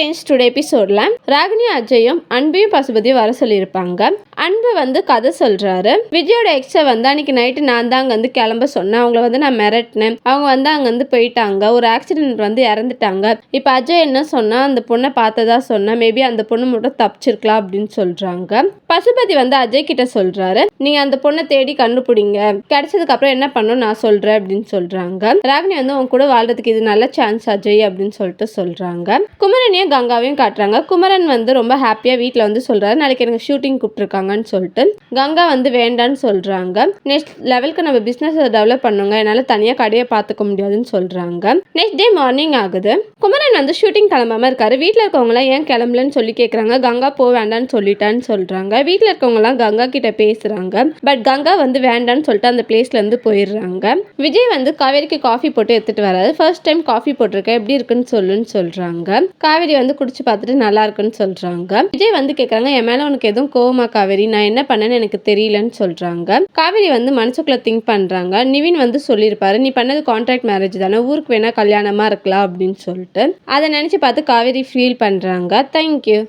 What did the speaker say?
Change today எபிசோடில் ராகினி அஜயும் அன்பையும் பசுபதியும் வர சொல்லியிருப்பாங்க. அன்பு வந்து கதை சொல்றாரு. விஜயோட எக்ஸை வந்து அன்னைக்கு நைட்டு நான் தான் அங்கே வந்து கிளம்ப சொன்னேன். அவங்கள வந்து நான் மிரட்டினேன். அவங்க வந்து அங்கே வந்து போயிட்டாங்க. ஒரு ஆக்சிடென்ட் வந்து இறந்துட்டாங்க. இப்போ அஜய் என்ன சொன்னால் அந்த பொண்ணை பார்த்ததா சொன்னேன் மேபி அந்த பொண்ணு மட்டும் தப்பிச்சிருக்கலாம் அப்படின்னு சொல்கிறாங்க பசுபதி வந்து அஜய் கிட்ட சொல்கிறாரு நீங்கள் அந்த பொண்ணை தேடி கண்டுபிடிங்க. கிடைச்சதுக்கு அப்புறம் என்ன பண்ணணும் நான் சொல்கிறேன் அப்படின்னு சொல்கிறாங்க ராகினி வந்து உன் கூட வாழ்றதுக்கு இது நல்ல சான்ஸ் அஜய் அப்படின்னு சொல்லிட்டு சொல்கிறாங்க குமரனையும் கங்காவையும் காட்டுறாங்க. குமரன் வந்து ரொம்ப ஹாப்பியாக வீட்டில் வந்து சொல்கிறாரு நாளைக்கு எனக்கு ஷூட்டிங் கூப்பிட்டுருக்காங்க. கூப்பிட்டுருக்காங்கன்னு சொல்லிட்டு கங்கா வந்து வேண்டான்னு சொல்கிறாங்க நெக்ஸ்ட் லெவலுக்கு நம்ம பிஸ்னஸை டெவலப் பண்ணுங்க. என்னால் தனியாக கடையை பார்த்துக்க முடியாதுன்னு சொல்கிறாங்க நெக்ஸ்ட் டே மார்னிங் ஆகுது. குமரன் வந்து ஷூட்டிங் கிளம்பாமல் இருக்காரு. வீட்டில் இருக்கவங்களாம் ஏன் கிளம்பலன்னு சொல்லி கேட்குறாங்க கங்கா போக வேண்டாம்னு சொல்லிட்டான்னு சொல்கிறாங்க வீட்டில் இருக்கவங்களாம் கங்கா கிட்ட பேசுகிறாங்க பட் கங்கா வந்து வேண்டான்னு சொல்லிட்டு அந்த பிளேஸ்லேருந்து போயிடுறாங்க. விஜய் வந்து காவேரிக்கு காஃபி போட்டு எடுத்துகிட்டு வராது ஃபர்ஸ்ட் டைம் காஃபி போட்டிருக்கேன். எப்படி இருக்குன்னு சொல்லுன்னு சொல்கிறாங்க காவேரி வந்து குடிச்சு பார்த்துட்டு நல்லா இருக்குன்னு சொல்கிறாங்க விஜய் வந்து கேட்குறாங்க என் மேலே உனக்கு எதுவும் கோவமா காவேரி நான் என்ன பண்ணேன்னு எனக்கு தெரியலன்னு சொல்றாங்க. காவேரி வந்து மனசுக்குள்ள திங்க் பண்றாங்க. நிவின் வந்து சொல்லியிருப்பாரு நீ பண்ணது கான்ட்ராக்ட் மேரேஜ் தானே ஊருக்கு வேணா கல்யாணமா இருக்கலாம் அப்படின்னு சொல்லிட்டு. அதை நினைச்சு பார்த்து காவேரி ஃபீல் பண்றாங்க. தேங்க்யூ